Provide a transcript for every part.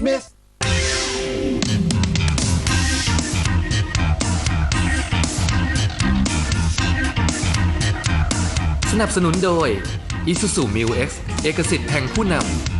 Smith สนับสนุนโดย Isuzu Mu X เอกสิทธิ์แห่งผู้นำ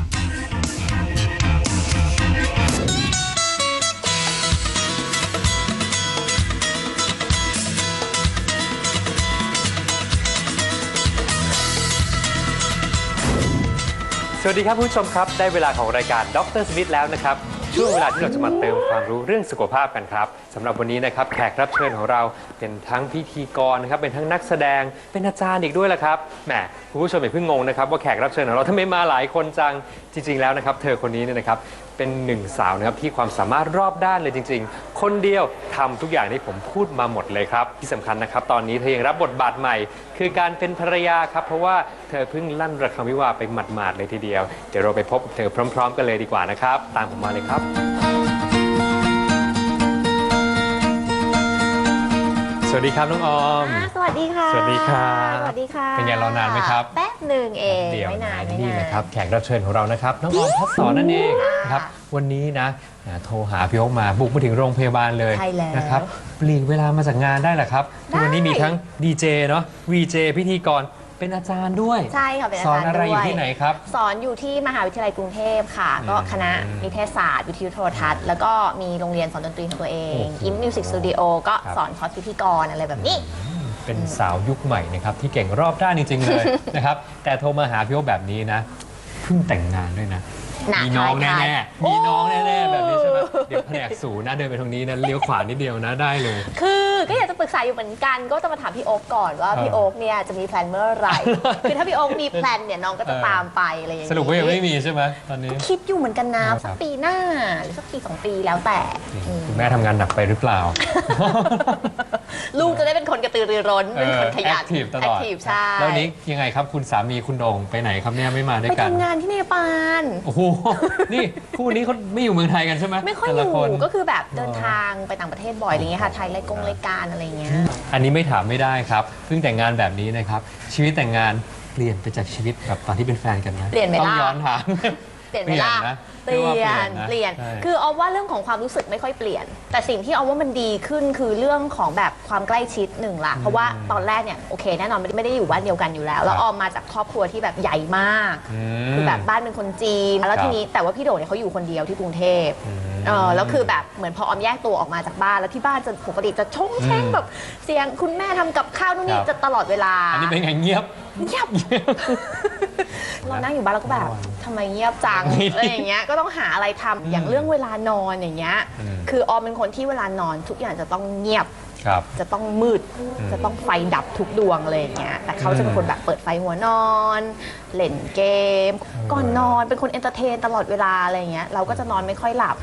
สวัสดีครับผู้ชมครับ ได้เวลาของรายการดรสมิธแล้วนะครับ ช่วงเวลาที่เราจะมาเติมความรู้เรื่องสุขภาพกันครับสำหรับวันนี้นะครับแขกรับเชิญของเรา เป็นทั้งพิธีกรนะครับเป็นทั้งนักแสดงเป็นอาจารย์อีกด้วยละครับแหมคุณผู้ชมอย่าเพิ่งงงนะครับว่าแขกรับเชิญของเราทำไมมาหลายคนจังจริง ๆแล้วนะครับ เธอคนนี้เนี่ยนะครับเป็นหนึ่งสาวนะครับที่ความสามารถรอบด้านเลยจริง ๆ คนเดียวทำทุกอย่างที่ผมพูดมาหมดเลยครับ ที่สำคัญนะครับ ตอนนี้เธอยังรับบทบาทใหม่ คือการเป็นภรรยาครับ เพราะว่าเธอเพิ่งลั่นระฆังวิวาห์ไปหมาดๆเลยทีเดียวเดี๋ยวเราไปพบกับเธอพร้อม ๆ กันเลยดีกว่านะครับ ตามผมมาเลยครับ สวัสดีครับน้องออม อ่าสวัสดีค่ะ สวัสดีครับสวัสดีค่ะเป็นไงรอนานไหมครับ แป๊บหนึ่งเองเดี๋ยวไม่นานไม่นี่นาน นะครับแขกรับเชิญของเรานะครับน้องออมพัดสอนนั่นเองนะครับวันนี้นะอ่าโทรหาพี่โอ๊คมาบุกมาถึงโรงพยาบาลเลยใช่แล้วนะครับปลีกเวลามาจากงานได้เหรอครับได้วันนี้มีทั้งดีเจเนาะวีเจพิธีกร เป็นอาจารย์ด้วย ใช่ค่ะ เป็นอาสอนจารย์อะไรอด้วยู่ยที่ไหนครับ สอนอยู่ที่มหาวิทยาลัยกรุงเทพค่ะ ก็คณะนิเทศศาสตร์ วิทยุโทรทัศน์ แล้วก็มีโรงเรียนสอนดนตรีของตัวเองโอ้โหอิมมิวสิกสตูดิโอก็ครับ สอนคอร์สพิธีกรอะไรแบบนี้ เป็นสาวยุคใหม่นะครับที่เก่งรอบด้านจริงๆเลย นะครับ แต่โทรมาหาพี่โอ๊คแบบนี้นะเพิ่งแต่งงานด้วยนะ น่ะมีน้องใช่แน่ใช่ๆ มีน้องแน่ๆ แบบนี้ใช่ไหมโอ้เดี๋ยวแผนกสูนะเดินไปตรงนี้นะเลี้ยวขวานิดเดียวนะได้เลย คือก็อยากจะปรึกษาอยู่เหมือนกัน ก็จะมาถามพี่โอ๊คก่อนว่าเออพี่โอ๊คเนี่ยจะมีแพลนเมื่อไหร่ คือถ้าพี่โอ๊คมีแพลนเนี่ยน้องก็จะเออ ตามไปอะไรอย่างสนี้รุปว่ายังไม่มีใช่ไหมตอนนี้ คิดอยู่เหมือนกันนะครับ สักปีหน้าหรือสักปีสองปีแล้วแต่อืมคุณแม่ทำงานหนักไปหรือเปล่า ลูกจะได้เป็นคนกระตือรือร้นเป็นคนขยันแอคทีฟตลอดแอคทีฟใช่แล้วนี้ยังไงครับคุณสามีคุณโด่งไปไหนครับเนี่ยไม่มาด้วยไปกัน ทำงานที่เนปาล โอ้โห นี่คู่นี้เขาไม่อยู่เมืองไทยกันใช่ไหมไม่ค่อยอแต่ละยู่คน ก็คือแบบเดินทางไปต่างประเทศบ่อยอะไรเงี้ยค่ะไทยรายกงรายการอะไรเงี้ย อันนี้ไม่ถามไม่ได้ครับ เพิ่งแต่งงานแบบนี้นะครับ ชีวิตแต่งงานเปลี่ยนไปจากชีวิตแบบตอนที่เป็นแฟนกันนะเปลี่ยนไหมต้องล่ะย้อนถามเปลี่ยนไหมล่ะ นะเปลี่รีกว่ายนนะเปลี่ยนใช่คือเอาว่าเรื่องของความรู้สึกไม่ค่อยเปลี่ยน แต่สิ่งที่เอาว่ามันดีขึ้นคือเรื่องของแบบความใกล้ชิดหนึ่งละเพราะว่าตอนแรกเนี่ยโอเคแน่นอนไม่ได้ไม่ได้อยู่บ้านเดียวกันอยู่แล้ว แล้วครับออมมาจากครอบครัวที่แบบใหญ่มากอืมคือแบบบ้านเป็นคนจีน แล้วครับทีนี้แต่ว่าพี่โด่งเนี่ยเขาอยู่คนเดียวที่กรุงเทพอืมเออแล้วคือแบบเหมือนพอออมแยกตัวออกมาจากบ้านแล้วที่บ้านจะปกติจะชงเช้งอืมแบบเสียงคุณแม่ทำกับข้าวนู่นนี่ครับจะตลอดเวลา อันนี้เป็นไงเงียบเงียบเรานั่งอยู่บ้านแล้วก็แบบทำไมเงียบจังไม่ดีอะไรอย่างเงี้ยก็ต้องหาอะไรทำอย่างเรื่องเวลานอนอย่างเงี้ยอืมคือออมเป็นคนที่เวลานอนทุกอย่างจะต้องเงียบครับจะต้องมืดจะต้องไฟดับทุกดวงอะไรอย่างเงี้ยแต่เขาจะเป็นคนแบบเปิดไฟหัวนอน เล่นเกม ก่อนนอนเป็นคนเอนเตอร์เทนตลอดเวลาอะไรอย่างเงี้ยเราก็จะนอนไม่ค่อยหลับ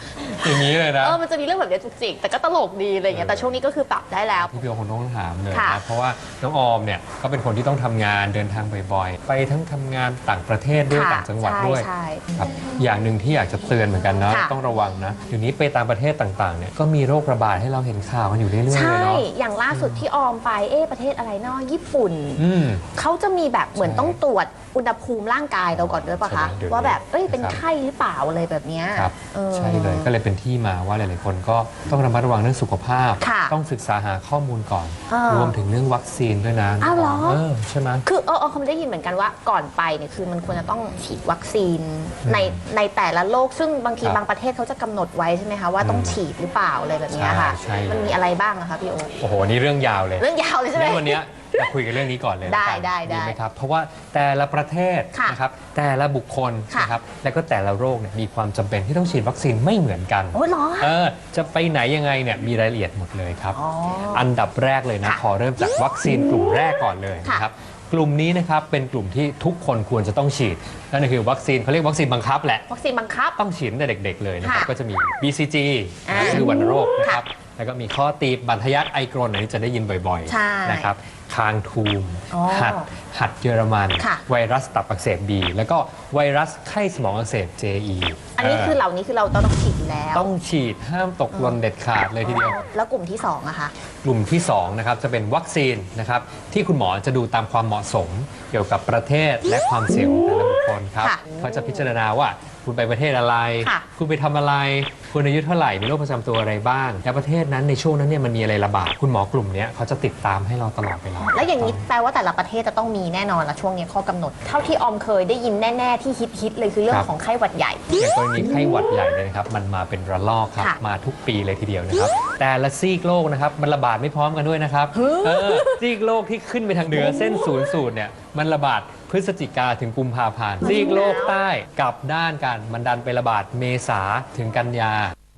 อย่างนี้เลยนะ เออ มันจะมีเรื่องแบบเนี้ยจุกจิก แต่ก็ตลกดีอะไรอย่างเงี้ย แต่ช่วงนี้ก็คือปรับได้แล้ว พี่เบียวคงต้องถามเลยค่ะนะเพราะว่าน้องออมเนี่ยก็เป็นคนที่ต้องทำงานเดินทางบ่อยๆ ไปทั้งทำงานต่างประเทศด้วยค่ะต่างจังหวัดใช่ด้วยใช่ครับอย่างหนึ่งที่อยากจะเตือนเหมือนกันนะค่ะ ต้องระวังนะเดี๋ยวนี้ไปตามประเทศต่างๆเนี่ยก็มีโรคระบาดให้เราเห็นข่าวกันอยู่เรื่อยๆเลยใช่เนาะอย่างล่าสุดที่ออมไป เอ๊ะประเทศอะไรเนาะญี่ปุ่น อืม เขาจะมีแบบเหมือนใช่ต้องตรวจอุณหภูมิร่างกายเราก่อนด้วยปะคะ ใช่เดี๋ยวนี้ว่าแบบเอ้ยเป็นครับ ไข้หรือเปล่าอะไรแบบเนี้ยครับออ ใช่เลยก็เลยเป็นที่มาว่าหลาย ๆ คนก็ต้องระมัดระวังเรื่องสุขภาพ ค่ะต้องศึกษาหาข้อมูลก่อน เออรวมถึงเรื่องวัคซีนด้วยนะอ้าวเหรอ เออใช่ไหม คือเออเออเขาได้ยินเหมือนกันว่าก่อนไปเนี่ยคือมันควรจะต้องฉีดวัคซีนในในแต่ละโรคซึ่งบางทีครับบางประเทศเขาจะกำหนดไว้ใช่ไหมคะว่าต้องอืมฉีดหรือเปล่าอะไรแบบเนี้ยค่ะ ใช่ใช่ มันมีอะไรบ้างอะคะพี่โอ๊คโอ้โหนี่เรื่องยาวเลยเรื่องยาวเลยใช่ไหม งั้นวันเนี้ยมาคุยกันเรื่องนี้ก่อนเลยได้ละกันได้ได้ไหมครับ เพราะว่าแต่ละประเทศค่ะนะครับแต่ละบุคคลค่ะ นะครับแล้วก็แต่ละโรคเนี่ยมีความจำเป็นที่ต้องฉีดวัคซีนไม่เหมือนกัน โอ้ยเหรอ เออจะไปไหนยังไงเนี่ยมีรายละเอียดหมดเลยครับ อ๋ออันดับแรกเลยนะ ค่ะขอเริ่มจากวัคซีนกลุ่มแรกก่อนเลยค่ะนะครับ กลุ่มนี้นะครับเป็นกลุ่มที่ทุกคนควรจะต้องฉีด นั่นก็คือวัคซีนเขาเรียกวัคซีนบังคับแหละ วัคซีนบังคับ ต้องฉีดตั้งแต่เด็กๆเลยนะครับ ค่ะก็จะมี BCG อ่าคือวัณโรคนะครับค่ะแล้วก็มีข้อตีบบันทยักไอกรนอันนี้จะได้ยินบ่อยใช่ ๆนะครับ คางทูม อ๋อหัด หัดเยอรมัน ค่ะ ไวรัสตับอักเสบบี แล้วก็ไวรัสไข้สมองอักเสบ JE อันนี้คือเหล่านี้คือเราต้องฉีดอยู่แล้วต้องฉีดห้ามตกหล่นเด็ดขาดเลยทีเดียว แล้วกลุ่มที่สองอะคะ กลุ่มที่2นะครับจะเป็นวัคซีนนะครับที่คุณหมอจะดูตามความเหมาะสม เกี่ยวกับประเทศและความเสี่ยงของแต่ละบุ คคคนครับค่ะเขาจะพิจารณาว่าคุณไปประเทศอะไร ค่ะคุณไปทำอะไร คุณอายุเท่าไหร่มีโรคประจำตัวอะไรบ้างและประเทศนั้นในช่วงนั้นเนี่ยมันมีอะไรระบาดคุณหมอกลุ่มเนี้ยเขาจะติดตามให้เราตลอดเวลา แล้วอย่างนี้แปลว่าแต่ละประเทศจะต้องมีแน่นอนละช่วงนี้ข้อกำหนด เท่าที่ออมเคยได้ยินแน่ ๆ ที่ฮิตๆเลยคือเรื่อครังบของไข้หวัดใหญ่ อย่างกรณีไข้หวัดใหญ่เลยนะครับมันมาเป็นระลอกครับ ค่ะมาทุกปีเลยทีเดียวนะครับ แต่ละซีกโลกนะครับมันระบาดไม่พร้อมกันด้วยนะครับเออซีกโลกที่ขึ้นไปทางเหนือเส้นศูนย์สูตรเนี่ยมันระบาด พฤศจิกาถึงกุมภาพันธ์ซีกโลกใต้กลับด้านกันมันดันไประบาดเมษาถึงกันยา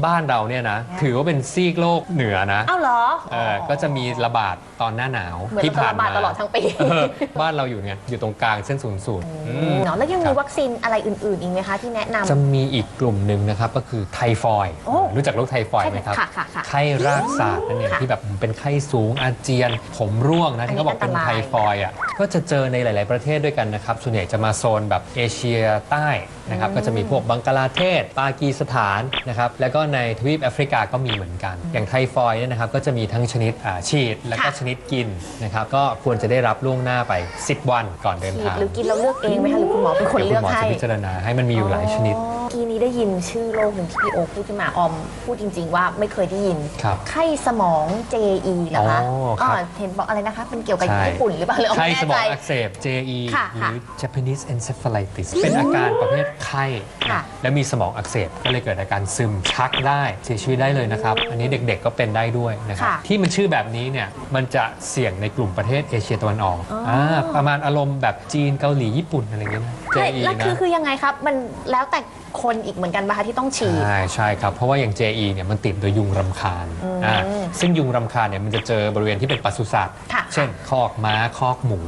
บ้านเราเนี่ยนะถือว่าเป็นซีกโลกเหนือนะเอ้าเหรอเออก็จะมีระบาดตอนหน้าหนาวเหมือนที่ผ่านระบามาดตลอดทั้งปีเออบ้านเราอยู่เนี่ยอยู่ตรงกลางเส้นศูนย์สูตรอืมเนาะแล้วยังครัมีบวัคซีนอะไรอื่นๆอีกไหมคะที่แนะนำจะมีอีกกลุ่มหนึ่งนะครับก็คือไทฟอยด์โอ้รู้จักโรคไทฟอยด์ไหมครับค่ะค่ะค่ะไข้รากศาสตร์นั่นเองค่ะที่แบบเป็นไข้สูงอาเจียน ผมร่วงนะอันนี้ที่เขาบอกเป็นอันตรายไทฟอยด์อะก็จะเจอในหลาย ๆประเทศด้วยกันนะครับส่วนใหญ่จะมาโซนแบบเอเชียใต้นะครับก็จะมีพวกบังกลาเทศปากีสถานนะครับแล้วก็ในทวีปแอฟริกาก็มีเหมือนกัน อย่างไทฟอยด์เนี่ยนะครับก็จะมีทั้งชนิดอ่าฉีดแล้วก็ค่ะ ชนิดกินนะครับก็ควรจะได้รับล่วงหน้าไป 10 วันก่อนเดินฉีดทางหรือกินเราเลือกเองไหมคะหรือคุณหมอเป็นคนเดี๋ยวคุเลืณอกหมอให้จะพิจารณาให้มันมีอยู่หลายชนิด อ๋อทีนี้ได้ยินชื่อโรคหนึ่งที่พี่โอพูดขึ้นมาออมพูดจริง ๆ ว่าไม่เคยได้ยิน ครับไข้สมอง JE เหรอคะอ๋อครับาเห็นบอกอะไรนะคะเป็นเกี่ยวกับใช่ ญี่ปุ่นหรือเปล่าหรือออมไข้ไม่สแน่มอใจ งอักเสบ JE ค่ะหค่ะรือ Japanese encephalitis เป็นอาการประเภทไข้ค่ะนะแล้วมีสมองอักเสบก็เลยเกิดอาการซึมชักได้เสียชีวิตได้เลยนะครับ อันนี้เด็กๆก็เป็นได้ด้วยนะครับค่ะที่มันชื่อแบบนี้เนี่ยมันจะเสี่ยงในกลุ่มประเทศเอเชียตะวันออกาประมาณอารมณ์แบบจีนเกาหลีญี่ปุ่นอะไรอย่างเงี้ยนะใช่ JE แล้วนะคือคือยังไงครับ มันแล้วแต่คนอีกเหมือนกันปะคะที่ต้องฉีด ใช่ใช่ครับ เพราะว่าอย่าง JE เนี่ยมันติดโดยยุงรำคาญอ่าซึ่งยุงรำคาญเนี่ยมันจะเจอบริเวณที่เป็นปศุสัตว์ ค่ะ เช่น คอกม้า คอกหมู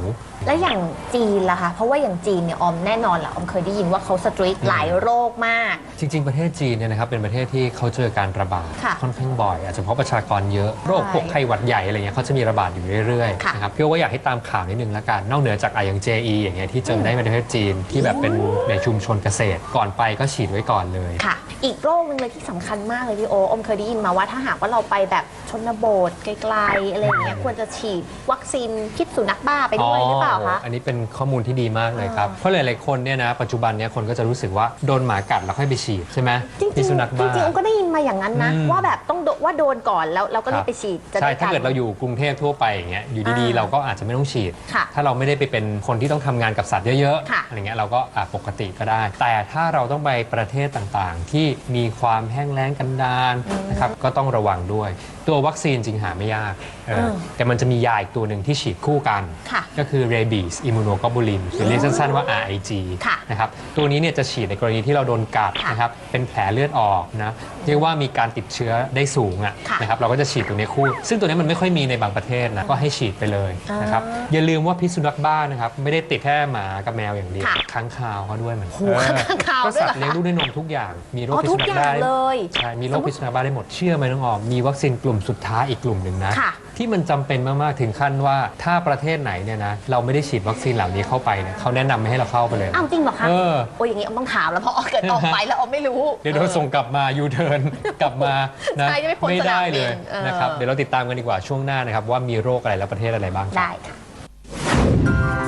แล้วอย่างจีนล่ะคะ เพราะว่าอย่างจีนเนี่ยออมแน่นอนแหละออมเคยได้ยินว่าเขาสตรีทหลายโรคมาก จริง ๆ ประเทศจีนเนี่ยนะครับเป็นประเทศที่เขาเจอการระบาดค่ะค่อนข้างบ่อย อาจจะเพราะประชากรเยอะโรคพวกไข้หวัดใหญ่อะไรเงี้ยเขาจะมีระบาดอยู่เรื่อยค่ะ ๆนะครับพี่ว่าอยากให้ตามข่าวนิดนึงละกันนอกเหนือจากอะอย่าง JE อย่างเงี้ยที่เจอได้ในประเทศจีนที่แบบเป็นในชุมชนเกษตรก่อนไปก็ฉีดไว้ก่อนเลย ค่ะ อีกโรคหนึงเลยที่สำคัญมากเลยพี่โออมเคยได้ยินมาว่าถ้าหากว่าเราไปแบบชนบทไกลๆอะไรอย่างเงี้ยควรจะฉีดวัคซีนพิษสุนัขบ้าไปด้วยหรือเปล่าคะ อันนี้เป็นข้อมูลที่ดีมากเลยครับ เพราะหลายๆคนเนี่ยนะปัจจุบันเนี่ยคนก็จะรู้สึกว่าโดนหมากัดแล้วค่อยไปฉีดใช่ไหมจริงๆพิษสุนัขจบ้าริงๆอมก็ได้ยินมาอย่างนั้นนะ อืม ว่าแบบต้องโดว่าโดนก่อนแล้วเราก็รีบไปฉีดจะใช่ได้ถ้าเกิดนเราอยู่กรุงเทพทั่วไปอย่างเงี้ยอยู่ดีอ่าๆเราก็อาจจะไม่ต้องฉีด ค่ะถ้าเราไม่ได้ไปเป็นคนที่ต้องทำงานกับสัตว์เยอะค่ะ ๆอะไรเงี้ยเราก็อะปกติก็ได้ แต่ถ้าเราต้องไปประเทศต่างๆ ที่มีความแห้งแล้งกันดารนะครับก็ต้องระวังด้วยตัววัคซีนจริงหาไม่ยากเอออมแต่มันจะมียาอีกตัวหนึ่งที่ฉีดคู่กัน ค่ะก็คือ rabies immunoglobulin หรือเรียกสั้นๆว่า RIG ค่ะนะครับตัวนี้เนี่ยจะฉีดในกรณีที่เราโดนกัดค่ะนะครับเป็นแผลเลือดออกนะเรียกว่ามีการติดเชื้อได้สูงอะค่ะนะครับเราก็จะฉีดตัวนี้คู่ ซึ่งตัวนี้มันไม่ค่อยมีในบางประเทศนะก็ให้ฉีดไปเลยนะครับอ่าอย่าลืมว่าพิษสุนัขบ้านะครับไม่ได้ติดแค่หมากับแมวอย่างเดียวค่ะค้างคาวเขาด้วยเหมือนโอ้โหเออค้างคาวก็ด้วยสัเหรอคะตว์เลี้ยงลูกด้วยนมทุกอย่างมีโรคอ๋อพิษทุสุกนัขอย่าบ้างได้ เลย ใช่ มีโรคพิษสุนัขบ้าได้หมด เชื่อไหมน้องออม มีวัคซีนกลุ่มสุดท้ายอีกกลุ่มหนึ่งนะ ค่ะ ที่มันจำเป็นมากๆถึงขั้นว่าถ้าประเทศไหนเนี่ยนะเราไม่ได้ฉีดวัคซีนเหล่านี้เข้าไปเนี่ยเขาแนะนำไม่ให้เราเข้าไปเลยนะ อ้าวจริงเหรอคะเออ โอ้ยอย่างนี้ออมต้องถามแล้วเพราะออมเกิดออกไปแล้วออมไม่รู้ เดี๋ยวเราส่งกลับมายูเทิร์น กลับมานะใช่จะไม่พ้นไม่ได้เลยสนามบินเออ นะครับเดี๋ยวเราติดตามกันดีกว่าช่วงหน้านะครับว่ามีโรคอะไรและประเทศอะไรบ้างครับ ได้ค่ะ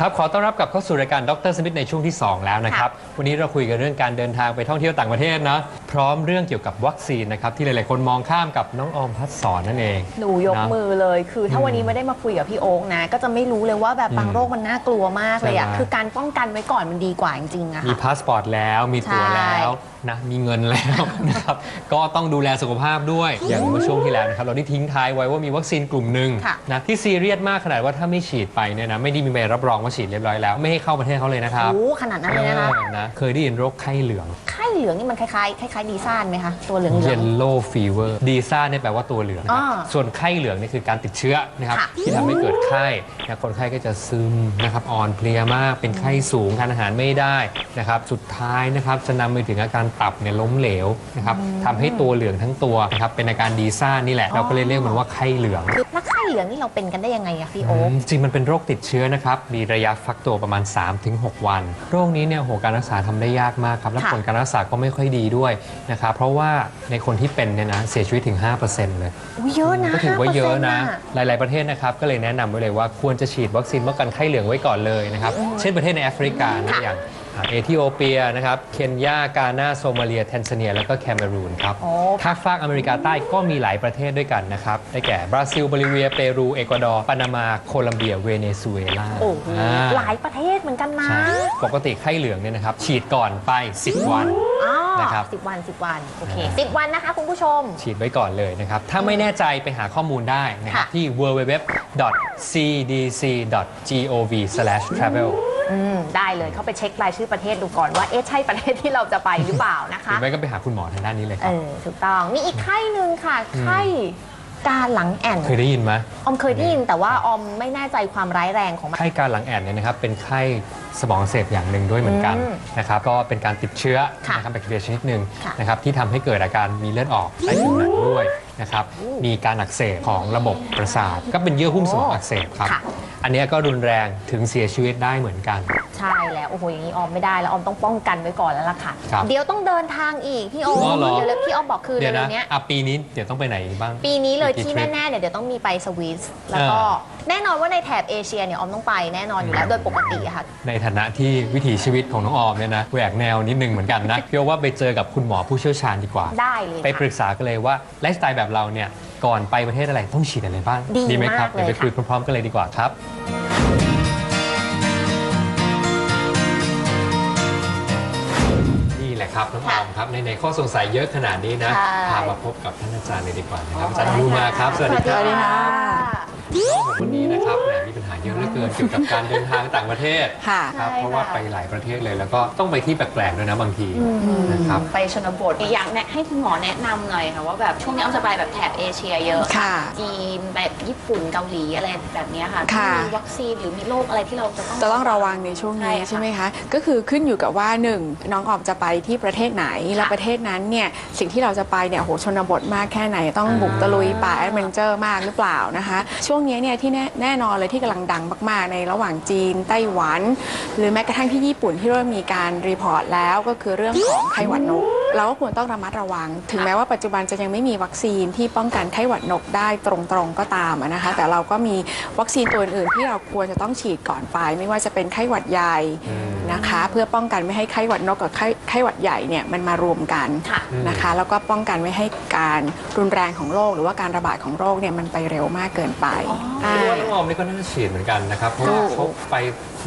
ครับ ขอต้อนรับกลับเข้าสู่รายการดรสมิธในช่วงที่ 2 แล้วนะครับ วันนี้เราคุยกันเรื่องการเดินทางไปท่องเที่ยวต่างประเทศนะ พร้อมเรื่องเกี่ยวกับวัคซีนนะครับ ที่หลาย ๆ คนมองข้ามกับน้องออมพัดสอนนั่นเองหนูยกนะ มือเลยคือถ้าวันนี้ไม่ได้มาคุยกับพี่โอ๊กนะ ก็จะไม่รู้เลยว่าแบบบางอืมโรคมันน่ากลัวมากเลยอะใช่ไหม คือการป้องกันไว้ก่อนมันดีกว่าจริงๆอะมีค่ะ พาสปอร์ตแล้ว มีตั๋วใช่แล้วนะ มีเงินแล้วนะครับ ก็ต้องดูแลสุขภาพด้วย อย่างเมื่อช่วงที่แล้วนะครับ เราได้ทิ้งท้ายไว้ว่ามีวัคซีนกลุ่มหนึ่งค่ะ นะที่ซีเรียสมากขนาดว่าถ้าไม่ฉีดไปเนี่ยนะ ไม่ได้มีใบรับรองว่าฉีดเรียบร้อยแล้ว ไม่ให้เข้าประเทศเขาเลยนะครับโอ้ขนาดนั้นเลยนะคะเออนะเคยได้ยินโรคไข้เหลือง ไข้เหลืองนี่มันคล้ายๆคล้ายๆดีซ่านไหมคะตัวเหลือง yellow fever ดีซ่าเนี่ยแปลว่าตัวเหลืองนะครับอ่าส่วนไข้เหลืองนี่คือการติดเชื้อนะครับ ค่ะที่ทำให้เกิดไข้นะคนไข้ก็จะซึมนะครับอ่อนเพลียมาก เป็นไข้สูงทานอาหารไม่ได้นะครับ สุดท้ายนะครับจะนำไปถึงอาการตับเนี่ยล้มเหลวนะครับทำให้ตัวเหลืองทั้งตัวนะครับเป็นอาการดีซ่านี่แหละ เราก็เลยเรียกมันว่าไข้เหลืองๆคือแล้วไข้ เหลืองนี่เราเป็นกันได้ยังไงอะพี่โอ๊อืคมจริงมันเป็นโรคติดเชื้อนะครับ มีระยะฟักตัวประมาณ 3-6 วัน โรคนี้เนี่ยโหการรักษาทำได้ยากมากครับ และค่ะผลการรักษาก็ไม่ค่อยดีด้วยนะครับ เพราะว่าในคนที่เป็นเนี่ยนะเสียชีวิตถึง 5%เลยอุ๊ยเยอะนะก็ถือว่าเยอะนะ5%หลาย ๆ ประเทศนะครับ ก็เลยแนะนำไว้เลยว่าควรจะฉีดวัคซีนป้องกันไข้เหลืองไว้ก่อนเลยนะครับ เช่นประเทศในแอฟริกานะค่ะอย่างอ่า เอธิโอเปียนะครับเคนยากานาโซมาเลียแทนซาเนีย แล้วก็แคเมรูนครับโอ้ ถ้าฝากอเมริกาใต้ก็มีหลายประเทศด้วยกันนะครับ ได้แก่บราซิล บริเวีย เปรู เอกวาดอร์ ปานามา โคลัมเบีย เวเนซุเอลาโอ้โหอ่าหลายประเทศเหมือนกันนะใช่ปกติไข้เหลืองเนี่ยนะครับ ฉีดก่อนไป 10 วัน อ๋อนะครับ สิบวันสิบวัน โอเคอ่าสิบวันนะคะ คุณผู้ชม ฉีดไว้ก่อนเลยนะครับ ถ้าไม่แน่ใจไปหาข้อมูลได้นะครับ ค่ะ ที่ www.cdc.gov/travel อืมได้เลยเข้าไปเช็ครายชื่อประเทศดูก่อนว่าเอ๊ะใช่ประเทศที่เราจะไปหรือเปล่านะหรืคะอไม่ก็ไปหาคุณหมอทางด้านนี้เลยคเอรับ อถูกต้องมีอีกไข้หนึ่งค่ะไข้การหลังแอ่นเคยได้ยินไหมออมเคยได้ยินแต่ว่าออมไม่แน่ใจความร้ายแรงของมัน ไข้การหลังแอนเนี่ยนะครับเป็นไข้ สมองอักเสพอย่างหนึ่งด้วยเหมือนกันอืมนะครับก็เป็นการติดเชื้อค่ะนะครับแบคทีเรียชนิดหนึ่งค่ะนะครับที่ทำให้เกิดอาการมีเลือดออกใต้ผิวหนังด้วยนะครับมีการอักเสบของระบบประสาท ก็เป็นเยื่อหุ้มสมองอักเสบครับค่ะอันเนี้ยก็รุนแรงถึงเสียชีวิตได้เหมือนกัน ใช่แล้วโอ้โหอย่างนี้ออมไม่ได้แล้วออมต้องป้องกันไว้ก่อนแล้วล่ะค่ะครับเดี๋ยวต้องเดินทางอีกพี่โอมอ๋อเหรอเดี๋ยวเลยพี่ออมบอกคือเดี๋เดี๋ยยววนะเนี้ยอะปีนี้เดี๋ยวต้องไปไหนบ้าง ปีนี้เลยกี่ที่ทริปแน่ๆเนี่ยเดี๋ยวต้องมีไปสวิสแล้วก็อ่า แน่นอนว่าในแถบเอเชียเนี่ยออมต้องไปแน่นอนอยู่แล้วโดยปกติอะค่ะ ในฐานะที่วิถีชีวิตของน้องออมเนี่ยนะแหวกแนวนิดนึงเหมือนกันนะพี่ว่าไปเจอกับคุณหมอผู้เชี่ยวชาญดีกว่า ได้เลยไปปค่ะรึกษากันเลยว่าไลฟ์สไตล์แบบเราเนี่ยก่อนไปประเทศอะไรต้องฉีดอะไรบ้างดีไหมครัมากเลยเดี๋ยวไปคุยค่ะพร้อมๆกันเลยดีกว่าครับ นี่แหละครับน้องออมครับในในๆข้อสงสัยเยอะขนาดนี้นะใช่ พามาพบกับท่านอาจารย์เลยดีกว่านะครับอาจารย์อนุมาครับสวัสดีครับ สวัสดีค่ะน้องผม วันนี้นะครับแหมมีปัญหาเยอะเหลือเกินเกี่ยวกับการเดินทางต่างประเทศค่ะ ครับใช่เพราะว่าค่ะไปหลายประเทศเลยแล้วก็ต้องไปที่แปลกๆด้วยนะบางทีนะครับ ไปชนบทอยากแนะให้คุณหมอแนะนำหน่อยค่ะว่าแบบช่วงนี้อ้อมจะไปแบบแถบเอเชียเยอะค่ะจีนแบบญี่ปุ่นเกาหลีอะไรแบบเนี้ยค่ะค่ะ มีวัคซีนหรือมีโรคอะไรที่เราจะต้อง จะต้องระวังในช่วงนี้ใช่ค่ะใช่ไหมคะ ก็คือขึ้นอยู่กับว่าหนึ่งน้องออมจะไปที่ประเทศไหน แล้วประเทศนั้นเนี่ยสิ่งที่เราจะไปเนี่ยโหชนบทมากแค่ไหน ต้องบุกตะลุยป่าแอดเวนเจอร์มากหรือเปล่านะคะ ช่วงนี้เนี่ยที่แน่แน่นอนเลยที่กำลังดังมาก ๆ ในระหว่างจีน ไต้หวัน หรือแม้กระทั่งที่ญี่ปุ่นที่เริ่มมีการรีพอร์ตแล้วก็คือเรื่องของไข้หวัดนก เราก็ควรต้องระมัดระวัง ถึงแม้ว่าปัจจุบันจะยังไม่มีวัคซีนที่ป้องกันไข้หวัดนกได้ตรงๆก็ตามนะคะแต่เราก็มีวัคซีนตัวอื่นๆที่เราควรจะต้องฉีดก่อนไป ไม่ว่าจะเป็นไข้หวัดใหญ่นะคะเพื่อป้องกันไม่ให้ไข้หวัดนกกับไข้ไข้หวัดใหญ่เนี่ยมันมารวมกันนะคะแล้วก็ป้องกันไม่ให้การรุนแรงของโรคหรือว่าการระบาดของโรคเนี่ยมันไปเร็วมากเกินไปา เพราะว่าน้องออมนี่ก็น่าจะฉีดเหมือนกันนะครับ เพราะว่าเขาไป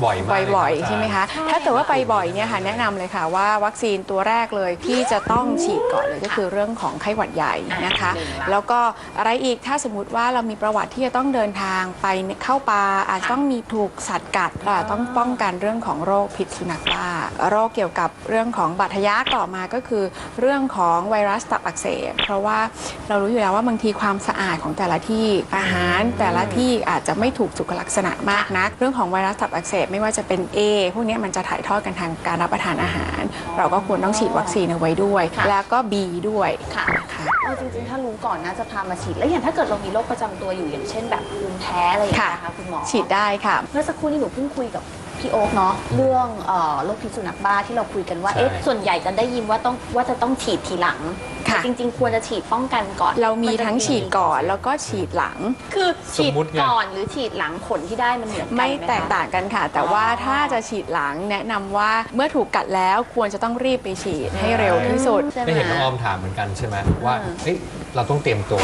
บ่อยมากเลบ่อยครับๆใช่ไหมคะถ้าเกิดว่าไปบ่อยเนี่ยค่ะแนะนำเลยค่ะว่าวัคซีนตัวแรกเลยที่จะต้องฉีดก่อนเลยก็คือเรื่องของไข้หวัดใหญ่นะคะหนึ่งละแล้วก็อะไรอีกถ้าสมมติว่าเรามีประวัติที่จะต้องเดินทางไปเข้าป่าอาจจะต้องมีถูกสัตว์กัดอ่าต้องป้องกันเรื่องของโรคพิษสุนัขบ้าโรคเกี่ยวกับเรื่องของบาดทะยักต่อมาก็คือ เรื่องของไวรัสตับอักเสบเพราะว่าเรารู้อยู่แล้วว่าบางทีความสะอาดของแต่ละที่อาหารแต่ละที่อาจจะไม่ถูกสุขลักษณะมากนัก เรื่องของไวรัสตับอักเสบไม่ว่าจะเป็น A พวกเนี้ยมันจะถ่ายทอดกันทางการรับประทานอาหาร เราก็ควรต้องฉีดวัคซีนเอาไว้ด้วยค่ะแล้วก็ B ด้วยค่ะนะคะเอาจริงๆ ถ้ารู้ก่อนน่าจะพามาฉีด แล้วอย่างถ้าเกิดเรามีโรคประจำตัวอยู่อย่างเช่นแบบภูมิแพ้อะไรอย่างเงี้ยนะคะคุณหมอฉีดได้ค่ะ เมื่อสักครู่นี้หนูเพิ่งคุยกับพี่โอ๊คเนาะเรื่องเอ่อโรคพิษสุนัขบ้าที่เราคุยกันว่าใช่เอ๊ะส่วนใหญ่จะได้ยินว่าต้องว่าจะต้องฉีดทีหลัง ค่ะแต่จริง ๆ ควรจะฉีดป้องกันก่อนเรามีนจะทั้งฉีดก่อนแล้วก็ฉีดหลัง คือฉีดสมมุติไง ก่อนหรือฉีดหลังผลที่ได้มันเหมือนกันหไม่คะ แตกต่างกันค่ะ แต่ว่าอ๋อถ้าจะฉีดหลังแนะนำว่าเมื่อถูกกัดแล้วควรจะต้องรีบไปฉีดให้เร็วที่สุด ใช่ไหม ได้เห็นน้องออมถามเหมือนกันใช่ไหมว่าเฮ้ยเราต้องเตรียมตัว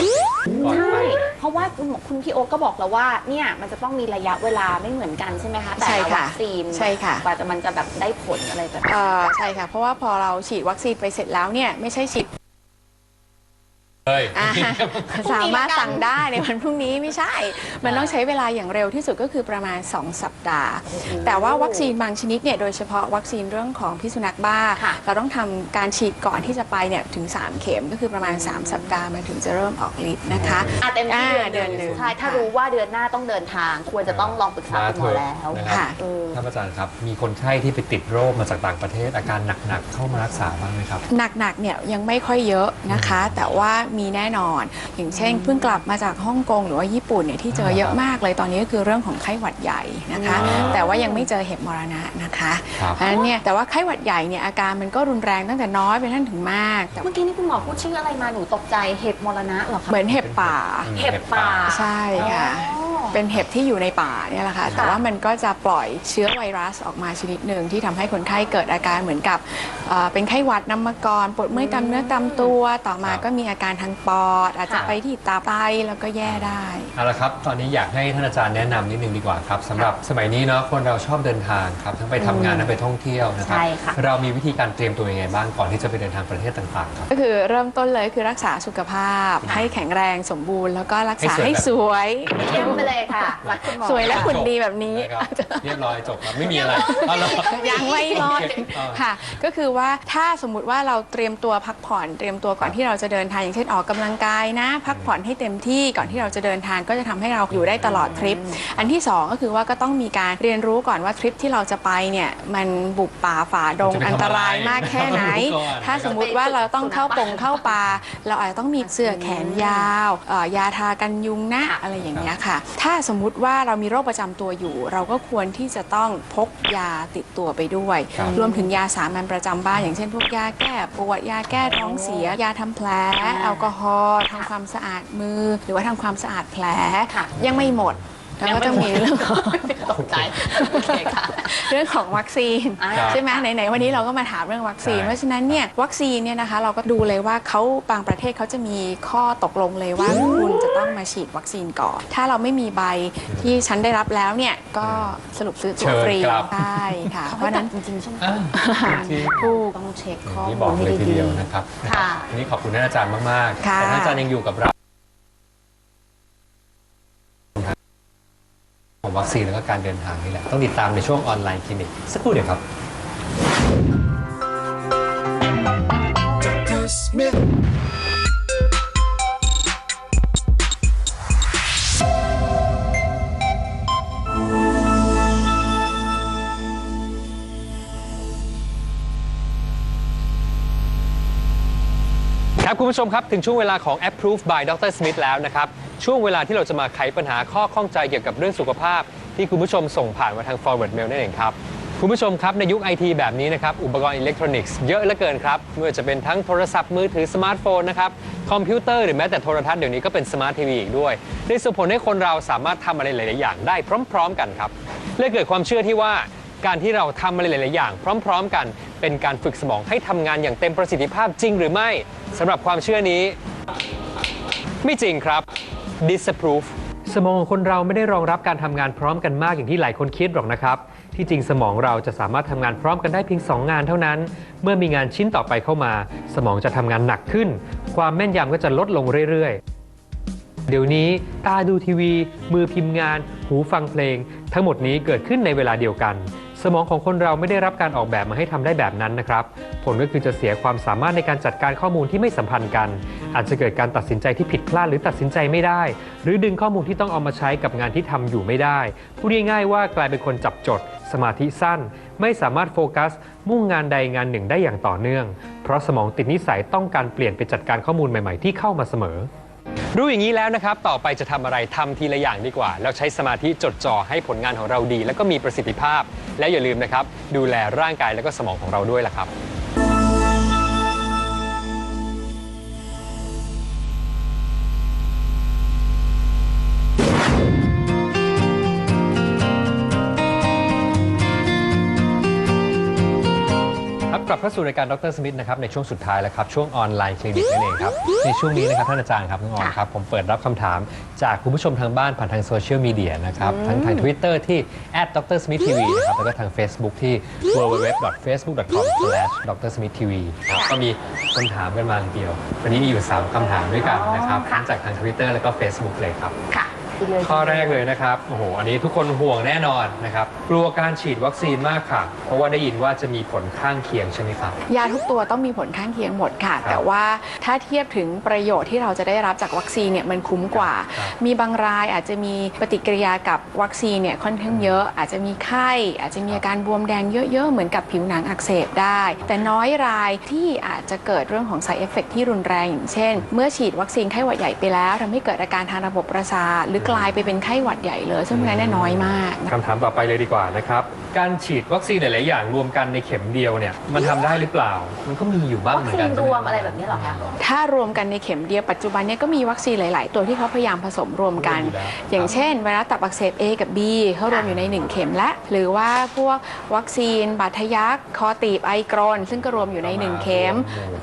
ก่อนไปใช่เพราะว่าคุณหมอคุณพี่โอ๊คก็บอกแล้วว่าเนี่ยมันจะต้องมีระยะเวลาไม่เหมือนกันใช่ไหมคะแต่ใช่ละค่ะวัคซีนใช่ค่ะ กว่าจะมันจะแบบได้ผลอะไรแบบนี้ เอ่อใช่ค่ะ เพราะว่าพอเราฉีดวัคซีนไปเสร็จแล้วเนี่ยไม่ใช่ฉีด เลยอ่าสามารถสั่งได้ในวันพรุ่งนี้ไม่ใช่ มันต้องใช้เวลาอย่างเร็วที่สุดก็คือประมาณ 2 สัปดาห์ แต่ว่าวัคซีนบางชนิดเนี่ยโดยเฉพาะวัคซีนเรื่องของพิษสุนัขบ้าค่ะเราต้องทำการฉีดก่อนที่จะไปเนี่ยถึง 3 เข็มก็คือประมาณ 3 สัปดาห์มันถึงจะเริ่มออกฤทธิ์นะคะอะเต็มที่อ่าเดือนหเดือนหนึ่นึ่งงใช่ถ้าค่ะรู้ว่าเดือนหน้าต้องเดินทาง ควรจะต้องลองปรึกษามาคุณหมเถออะแล้วนะครับค่ะเออท่านอาจารย์ครับ มีคนไข้ที่ไปติดโรคมาจากต่างประเทศอาการหนักๆเข้ามารักษาบ้างไหมครับหนักๆเนี่ยยังไม่ค่อยเยอะนะคะ แต่ว่ามีแน่นอน อย่างเช่นเพิ่งกลับมาจากฮ่องกงหรือว่าญี่ปุ่นเนี่ยที่เจอเยอะมากเลยตอนนี้ก็คือเรื่องของไข้หวัดใหญ่นะคะอืมแต่ว่ายังไม่เจอเห็บมรณะนะคะครับ เพราะฉะนั้นเนี่ยแต่ว่าไข้หวัดใหญ่เนี่ยอาการมันก็รุนแรงตั้งแต่น้อยไปท่านถึงมากแต่เมื่อกี้นี่คุณหมอพูดชื่ออะไรมาหนูตกใจเห็บมรณะเหรอคะ เหมือนเห็บป่า เห็บป่า ใช่ค่ะ อ๋อ เป็นเห็บที่อยู่ในป่าเนี่ยแหละค่ะ แต่ว่ามันก็จะปล่อยเชื้อไวรัสออกมาชนิดหนึ่งที่ทำให้คนไข้เกิดอาการเหมือนกับเอ่อเป็นไข้หวัดน้ำมาก่อนปวดเมื่อยตามเนื้อตามตัว ต่อมาครับก็มีอาการทางปอด อาจจะค่ะไปที่ตาไตแล้วก็แย่ได้ เอาละครับ ตอนนี้อยากให้ท่านอาจารย์แนะนำนิดนึงดีกว่าครับสำหรับสมัยนี้เนาะคนเราชอบเดินทางครับทั้งไปทำงานทั้งไปท่องเที่ยวนะครับใช่ค่ะ เรามีวิธีการเตรียมตัวยังไงบ้างก่อนที่จะไปเดินทางประเทศต่างๆครับ ก็คือเริ่มต้นเลยคือรักษาสุขภาพ ให้แข็งแรงสมบูรณ์ แล้วก็รักษาให้ให้สสววย ย เยี่ยมไปเลยค่ะ รักคุณหมอ สวยและหุ่นดีแบบนี้นะครับเรียบร้อยจบครับไม่มีอะไรเอาละยังไม่รอดโเคอ่าค่ะ ก็คือว่าถ้าสมมุติว่าเราเตรียมตัวพักผ่อนเตรียมตัวก่อนที่เราจะเดินทางอย่างเช่นออกกำลังกายนะ พักผ่อนให้เต็มที่ก่อนที่เราจะเดินทางก็จะทำให้เราอยู่ได้ตลอดทริป อันที่สองก็คือว่าก็ต้องมีการเรียนรู้ก่อนว่าทริปที่เราจะไปเนี่ยมันบุกป่าฝ่าดงจะไปทำอะไรอันตรายมากแค่ไหนรู้ก่อน ถ้าสมมุติว่าเราต้องเข้าปงเข้าป่าเราอาจจะต้องมีเสื้อแขนยาวเอ่อยาทากันยุงนะอะไรอย่างเงี้ยค่ะ ถ้าสมมุติว่าเรามีโรคประจำตัวอยู่ เราก็ควรที่จะต้องพกยาติดตัวไปด้วย ครับ รวมถึงยาสามัญประจำบ้าน อย่างเช่นพวกยาแก้ปวดยาแก้ท้องเสีย ยาทำแผลแอลกอฮอล์ทำความสะอาดมือ หรือว่าทำความสะอาดแผลค่ะ ยังไม่หมด แล้วก็ต้องมีเรื่องของตกใจโอเคค่ะ เรื่องของวัคซีนอ่าใช่ไหมไหนๆวันนี้เราก็มาถามเรื่องวัคซีนใช่เพราะฉะนั้นเนี่ยวัคซีนเนี่ยนะคะเราก็ดูเลยว่าเขาบางประเทศเขาจะมีข้อตกลงเลยว่าคุณจะต้องมาฉีดวัคซีนก่อน ถ้าเราไม่มีใบที่ฉันได้รับแล้วเนี่ยก็สรุปซื้อตั๋วเชิญฟรีครับใช่ค่ะเขาเพให้ราะฉะตันั้ดนจริงๆใช่ไหมอ่าจริงถูกต้องเช็คๆข้อนี่มูบอกลให้เลยทีดีเดียวนะครับค่ะวันนี้ขอบคุณท่านอาจารย์มากๆค่ะแต่ท่านอาจารย์ยังอยู่กับเราของ วัคซีนแล้วก็การเดินทางนี่แหละต้องติดตามในช่วงออนไลน์คลินิกสักครู่เดียวครับครับคุณผู้ชมครับ ถึงช่วงเวลาของ Approve by Dr. Smith แล้วนะครับ ช่วงเวลาที่เราจะมาไขปัญหาข้อข้องใจเกี่ยวกับเรื่องสุขภาพ ที่คุณผู้ชมส่งผ่านมาทาง forward mail นั่นเองครับ คุณผู้ชมครับในยุคไอทีแบบนี้นะครับ อุปกรณ์อิเล็กทรอนิกส์เยอะเหลือเกินครับไม่ว่าจะเป็นทั้งโทรศัพท์มือถือสมาร์ทโฟนนะครับคอมพิวเตอร์หรือแม้แต่โทรทัศน์เดี๋ยวนี้ก็เป็นสมาร์ททีวีอีกด้วยได้ส่งผลให้คนเราสามารถทำอะไรหลาย ๆ อย่างได้พร้อม ๆ กันครับเลยเกิดความเชื่อที่ว่าการที่เราทำอะไรหลาย ๆ อย่าง พร้อม ๆ กัน เป็นการฝึกสมองให้ทำงานอย่างเต็มประสิทธิภาพจริงหรือไม่สำหรับความเชื่อนี้ ไม่จริงครับ disapprove สมองของคนเราไม่ได้รองรับการทำงานพร้อมกันมากอย่างที่หลายคนคิดหรอกนะครับ ที่จริงสมองเราจะสามารถทำงานพร้อมกันได้เพียง 2 งานเท่านั้น เมื่อมีงานชิ้นต่อไปเข้ามา สมองจะทำงานหนักขึ้น ความแม่นยำก็จะลดลงเรื่อยๆ เดี๋ยวนี้ตาดูทีวี มือพิมพ์งาน หูฟังเพลง ทั้งหมดนี้เกิดขึ้นในเวลาเดียวกัน สมองของคนเราไม่ได้รับการออกแบบมาให้ทำได้แบบนั้นนะครับ ผลก็คือจะเสียความสามารถในการจัดการข้อมูลที่ไม่สัมพันธ์กัน อาจจะเกิดการตัดสินใจที่ผิดพลาดหรือตัดสินใจไม่ได้ หรือดึงข้อมูลที่ต้องเอามาใช้กับงานที่ทำอยู่ไม่ได้ พูดง่ายๆว่ากลายเป็นคนจับจด สมาธิสั้น ไม่สามารถโฟกัส มุ่งงานใดงานหนึ่งได้อย่างต่อเนื่อง เพราะสมองติดนิสัยต้องการเปลี่ยนไปจัดการข้อมูลใหม่ ๆ ที่เข้ามาเสมอ รู้อย่างนี้แล้วนะครับ ต่อไปจะทำอะไรทำทีละอย่างดีกว่า แล้วใช้สมาธิจดจ่อให้ผลงานของเราดี แล้วก็มีประสิทธิภาพ และอย่าลืมนะครับ ดูแลร่างกายและก็สมองของเราด้วยล่ะครับ กลับเข้าสู่รายการดรสมิธนะครับในช่วงสุดท้ายแล้วครับช่วงออนไลน์คลินิกนั่นเองครับในช่วงนี้นะครับท่านอาจารย์ครับน้องออนครับผมเปิดรับคำถามจากคุณผู้ชมทางบ้านผ่านทางโซเชียลมีเดียนะครับทั้งทาง Twitter ที่ @drsmithtv นะครับแล้วก็ทาง Facebook ที่ www.facebook.com/drsmithtv ครับก็มีคนถามกันมาทีเดียว วันนี้มีอยู่ 3คำถามด้วยกันนะครับทั้งจากทาง Twitter แล้วก็ Facebook เลยครับ ค่ะ ข้อแรกเลยนะครับโอ้โหอันนี้ทุกคนห่วงแน่นอนนะครับกลัวการฉีดวัคซีนมากค่ะ เพราะว่าได้ยินว่าจะมีผลข้างเคียงใช่ไหมครับ ยาทุกตัวต้องมีผลข้างเคียงหมดค่ะครับแต่ว่าถ้าเทียบถึงประโยชน์ที่เราจะได้รับจากวัคซีนเนี่ยมันคุ้มกว่า ครับมีบางรายอาจจะมีปฏิกิริยากับวัคซีนเนี่ยค่อนข้างเยอะ อาจจะมีไข้ อาจจะมีอาการบวมแดงเยอะๆ เหมือนกับผิวหนังอักเสบได้ แต่น้อยรายที่อาจจะเกิดเรื่องของ side effect ที่รุนแรงอย่างเช่น เมื่อฉีดวัคซีนไข้หวัดใหญ่ไปแล้วทำให้เกิดอาการทางระบบประสาทหรือกลายไปเป็นไข้หวัดใหญ่เลย ซึ่งพวกนั้นเนยน้อยมากคำถามต่อไปเลยดีกว่านะครับ การฉีดวัคซีนหลาย ๆ อย่างรวมกันในเข็มเดียวเนี่ยมันทำได้หรือเปล่า มันก็มีอยู่บ้างวัเหคมือนซีกันนรวมอะไรแบบนี้เหรอคะ ถ้ารวมกันในเข็มเดียวปัจจุบันเนี้ก็มีวัคซีนหลาย ๆ ตัวที่เขาพยายามผสมรวมกันรวมอยู่แล้วอย่างเช่นไวรัสตับอักเสบ A กับ B เขารวมอยู่ใน 1 เข็มและ หรือว่าพวกวัคซีนบาดทะยักคอตีบไอกรนซึ่งก็รวมอยู่ใน 1 เข็ม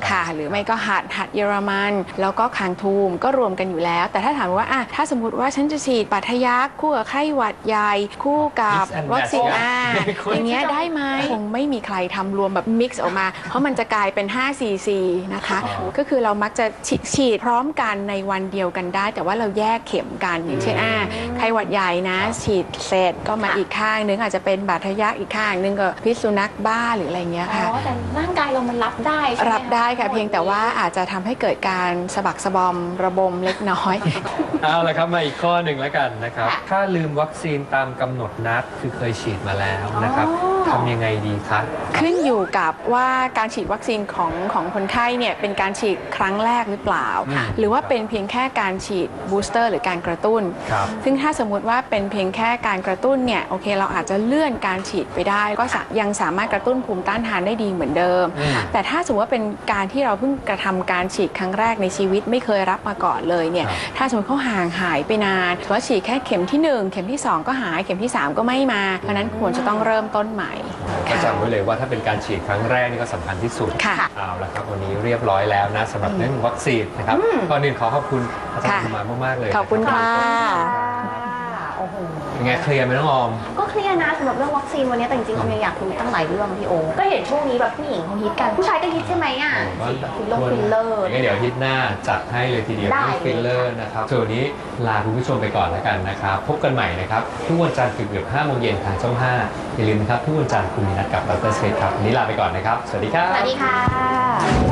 ค่ะ หรือไม่ก็หัดหัดเยอรมัน แล้วก็คางทูมก็รวมกันอยู่แล้ว แต่ถ้าถามว่าอะถ้าสมมติว่าฉันจะฉีดบาดทะยักคู่กับไข้หวัดใหญ่คู่กับ Mix and วัคซีน match อ่าไม่คุ้นอย่างเงี้ยได้ไหมคงไม่มีใครทำรวมแบบมิกซ์ออกมา เพราะมันจะกลายเป็น5 4 4นะคะอ๋อก็คือเรามักจะฉีดฉีดพร้อมกันในวันเดียวกันได้ แต่ว่าเราแยกเข็มกันอย่างเช่นอ่าไข้หวัดใหญ่นะ ฉีดเสร็จก็มาอีกข้างนึงอาจจะเป็นบาดทะยักอีกข้างนึงก็พิษสุนัขบ้าหรืออะไรเงี้ยอ๋ค่ะอแต่ร่างกายเรามันรับได้ใช่ไหมรับได้ค่ะเพียงแต่ว่าอาจจะทำให้เกิดการสะบักสะบอมระบมเล็กน้อย เอาละครับมาอีกข้อหนึ่งแล้วกันนะครับถ้าลืมวัคซีนตามกำหนดนัดคือเคยฉีดมาแล้วนะครับทำยังไงดีคะขึ้นอยู่กับว่าการฉีดวัคซีนของของคนไข้เนี่ยเป็นการฉีดครั้งแรกหรือเปล่าอืมหรือว่าเป็นเพียงแค่การฉีดบูสเตอร์หรือการกระตุ้น ครับ ซึ่งถ้าสมมุติว่าเป็นเพียงแค่การกระตุ้นเนี่ยโอเค เราอาจจะเลื่อนการฉีดไปได้ ก็สะยังสามารถกระตุ้นภูมิต้านทานได้ดีเหมือนเดิม อืม แต่ถ้าสมมติว่าเป็นการที่เราเพิ่งกระทำการฉีดครั้งแรกในชีวิตไม่เคยรับมาก่อนเลยเนี่ยครับถ้าสมมติเขาห่างหายไปนานถือว่าฉีดแค่เข็มที่หนึ่งเข็มที่สองก็หายเข็มที่สามก็ไม่มา เพราะฉะนั้นควรจะต้องเริ่มต้นใหม่ก็ค่ะ จำไว้เลยว่าถ้าเป็นการฉีดครั้งแรกนี่ก็สำคัญที่สุดค่ะเอาละครับวันนี้เรียบร้อยแล้วนะสำหรับเรื่องวัคซีนนะครับก่อนอื่นขอขอบคุณอาจารย์ค่ะธรรมามากๆเลยขอบคุณนะค่ะโอ้โหยังไงเคลียร์ไหมน้องออม ก็เคลียร์นะสำหรับเรื่องวัคซีนวันนี้แต่จริงๆออมยังอยากรู้ตั้งหลายเรื่องพี่โอก็เห็นช่วงนี้แบบผู้หญิงเขาฮิตกัน ผู้ชายก็ฮิตใช่ไหมอะฟิลเลอร์ฟิลเลอร์ งั้นเดี๋ยวอาทิตย์หน้าจัดให้เลยทีเดียวได้เรื่องฟิลเลอร์นะครับส่วนวันนี้ลาคุณผู้ชมไปก่อนแล้วกันนะครับ พบกันใหม่นะครับ ทุกวันจันทร์เกือบๆ5โมงเย็นทางช่อง 5 อย่าลืมนะครับ ทุกวันจันทร์คุณมีนัดกับดรเซฟครับวันนี้ลาไปก่อนนะครับ สวัสดีครับสวัสดีค่ะ